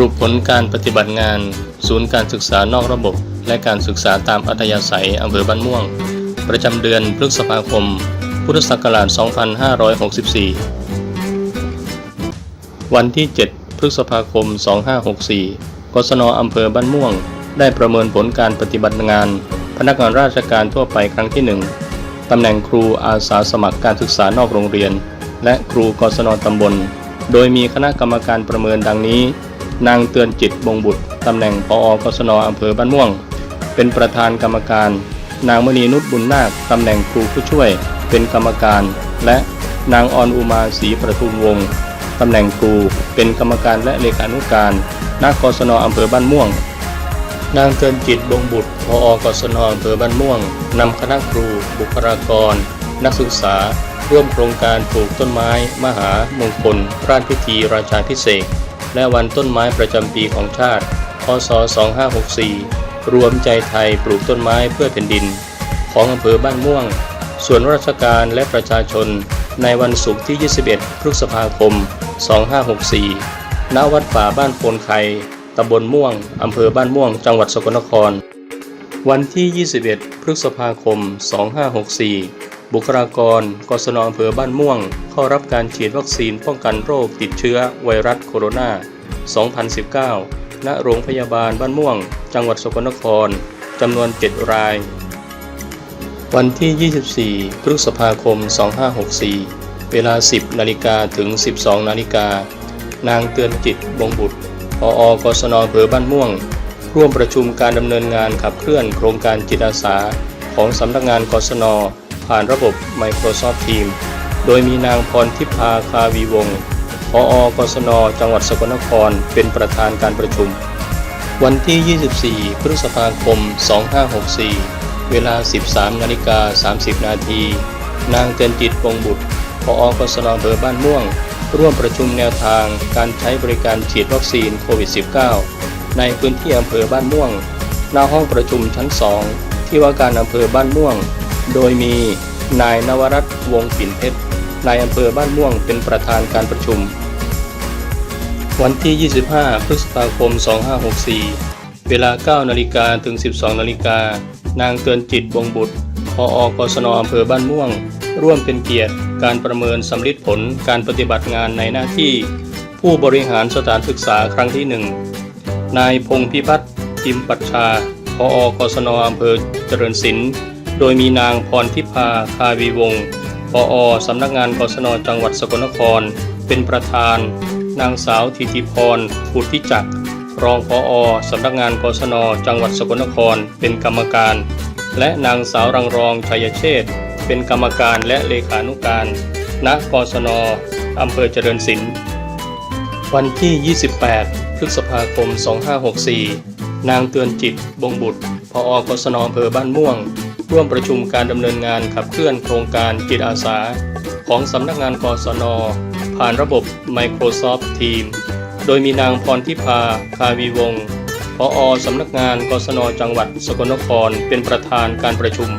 รุปผลการปฏิบัติงาน ศูนย์การศึกษานอกระบบ และการศึกษาตามอัธยาศัยอำเภอบ้านม่วง ประจำเดือนพฤษภาคม พุทธศักราช 2564 วันที่ 7 พฤษภาคม 2564 กศนอำเภอบ้านม่วง ได้ประเมินผลการปฏิบัติงาน พนักงานราชการทั่วไปครั้งที่ 1 ตำแหน่งครูอาสาสมัครการศึกษานอกโรงเรียน และครูกศนตำบล โดยมีคณะกรรมการประเมินดังนี้ นางเตือนจิตบงบุตรตำแหน่งพออกศนอำเภอบ้านม่วง เป็นประธานกรรมการ นางมณีนุชบุญนาคตำแหน่งครูผู้ช่วย เป็นกรรมการ และนางออนอุมาศรีประทุมวงศ์ตำแหน่งครูเป็นกรรมการและเลขานุการณกศนอำเภอบ้านม่วง นางเตือนจิตบงบุตรพออกศนอำเภอบ้านม่วงนำคณะครู บุคลากร นักศึกษา ร่วมโครงการปลูกต้นไม้ มหามงคล ราชพิธีราชาพิเศษ และวันต้นไม้ประจำปีของชาติ พศ 2564 รวมใจไทยปลูกต้นไม้เพื่อแผ่นดิน ของอำเภอบ้านม่วง ส่วนราชการและประชาชน ในวันศุกร์ที่ 21 พฤษภาคม 2564 ณ วัดป่าบ้านโพนไคตำบลม่วง อำเภอบ้านม่วง จังหวัดสกลนคร วันที่ 21 พฤษภาคม 2564 บุคลากรกศนอำเภอบ้านม่วง เข้ารับการฉีดวัคซีนป้องกันโรคติดเชื้อไวรัสโคโรนา 2019 ณ โรงพยาบาลบ้านม่วง จังหวัดสกลนคร จำนวน 7 ราย วันที่ 24 พฤษภาคม 2564 เวลา 10 นาฬิกาถึง 12 นาฬิกา นางเตือนจิตบงบุตรพออกศนอำเภอบ้านม่วง ร่วมประชุมการดำเนินงานขับเคลื่อนโครงการจิตอาสา ของสำนักงานกศน ผ่านระบบ Microsoft Teams โดยมีนางพรทิพาคาวีวงศ์พออกศน จังหวัดสกลนคร เป็นประธานการประชุม วันที่ 24 พฤษภาคม 2564 เวลา 13นาฬิกา30 นาที นางเตือนจิตวงบุตรพออกศนอำเภอบ้านม่วง ร่วมประชุมแนวทางการใช้บริการฉีดวัคซีนโควิด -19 ในพื้นที่อำเภอบ้านม่วง หน้าห้องประชุมชั้น 2 ที่ว่าการอำเภอบ้านม่วง โดยมีนายนวรัตน์วงศ์ปิ่นเพชร นายอำเภอบ้านม่วงเป็นประธานการประชุม วันที่ 25 พฤษภาคม 2564 เวลา 9 นาฬิกาถึง 12 นาฬิกา นางเตือนจิตวงบุตรพออกศนอำเภอบ้านม่วง ร่วมเป็นเกียรติ การประเมินสำลิดผลการปฏิบัติงานในหน้าที่ ผู้บริหารสถานศึกษาครั้งที่ 1 นายพงพิพัฒน์จิมปัชชาพออกศนอำเภอเจริญศิลป์ โดยมีนางพรทิพาคาวีวงศ์พออสำนักงานกศนจังหวัดสกลนคร เป็นประธาน นางสาวธิติพรพุทธิจักร รองพออสำนักงานกศนจังหวัดสกลนคร เป็นกรรมการ และนางสาวรังรองชัยเชษฐ์เป็นกรรมการและเลขานุการ ณ กศนอำเภอเจริญศิลป์ วันที่ 28 พฤษภาคม 2564 นางเตือนจิต บงบุตรพออกศนอำเภอบ้านม่วง ร่วมประชุมการดำเนินงานขับเคลื่อนโครงการจิตอาสา ของสำนักงานกศน ผ่านระบบ Microsoft Teams โดยมีนางพรทิพาคาวีวงศ์พออสำนักงานกศน จังหวัดสกลนครเป็นประธานการประชุม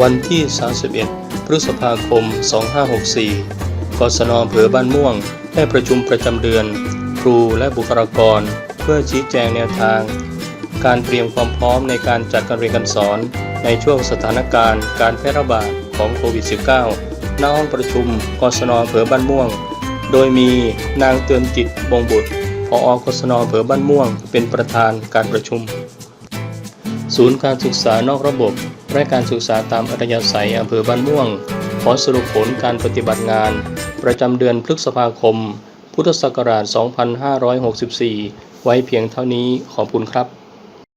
วันที่ 31 พฤษภาคม 2564 กศนอำเภอบ้านม่วง ได้ประชุมประจำเดือน ครูและบุคลากร เพื่อชี้แจงแนวทาง การเตรียมความพร้อมในการจัดการเรียนการสอน ในช่วงสถานการณ์การแพร่ระบาดของโควิด -19 ณห้องประชุมกศนอำเภอบ้านม่วง โดยมีนางเตือนจิตบงบุตรพออกศนอำเภอบ้านม่วง เป็นประธานการประชุม ศูนย์การศึกษานอกระบบ และการศึกษาตามอัธยาศัยอำเภอบ้านม่วง ขอสรุปผลการปฏิบัติงาน ประจำเดือนพฤษภาคม พุทธศักราช 2564 ไว้เพียงเท่านี้ขอบคุณครับ